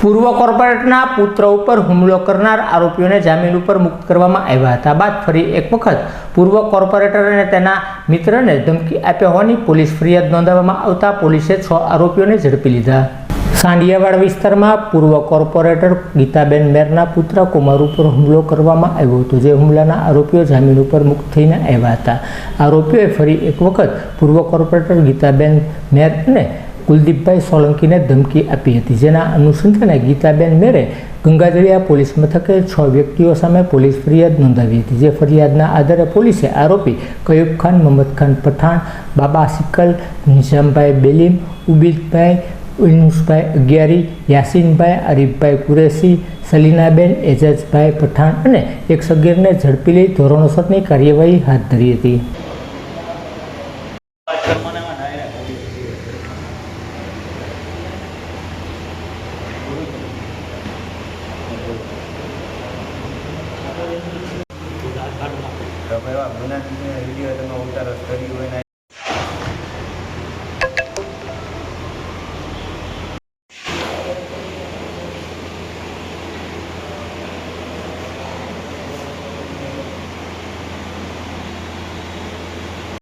પૂર્વ કોર્પોરેટરના પુત્ર ઉપર હુમલો કરનાર આરોપીઓને જામીન ઉપર મુક્ત કરવામાં આવ્યા હતા. બાદ ફરી એક વખત પૂર્વ કોર્પોરેટર અને તેના મિત્રને ધમકી આપ્યા હોવાની પોલીસ ફરિયાદ નોંધાવવામાં આવતા પોલીસે છ આરોપીઓને ઝડપી લીધા. સાંડિયાવાડ વિસ્તારમાં પૂર્વ કોર્પોરેટર ગીતાબેન મેરના પુત્ર કુમાર ઉપર હુમલો કરવામાં આવ્યો હતો. જે હુમલાના આરોપીઓ જામીન ઉપર મુક્ત થઈને આવ્યા હતા. આરોપીઓએ ફરી એક વખત પૂર્વ કોર્પોરેટર ગીતાબેન મેર અને કુલદીપભાઈ સોલંકીને ધમકી આપી હતી, જેના અનુસંધાને ગીતાબેન મેરે ગંગાજળિયા પોલીસ મથકે છ વ્યક્તિઓ સામે પોલીસ ફરિયાદ નોંધાવી હતી, જે ફરિયાદના આધારે પોલીસે આરોપી કયુબ ખાન, મોહમ્મદ ખાન પઠાણ, બાબા સિકલ નિઝામભાઈ બેલીમ, ઉબીદભાઈ યુનુસભાઈ અગિયારી, યાસીનભાઈ અરીફભાઈ કુરેશી, સલીનાબેન, એજાજભાઈ પઠાણ અને એક સગીરને ઝડપી લઈ ધોરણસરની કાર્યવાહી હાથ ધરી હતી. તો એવા ગુના વીડિયો તમે ઉતારો કરી હોય ને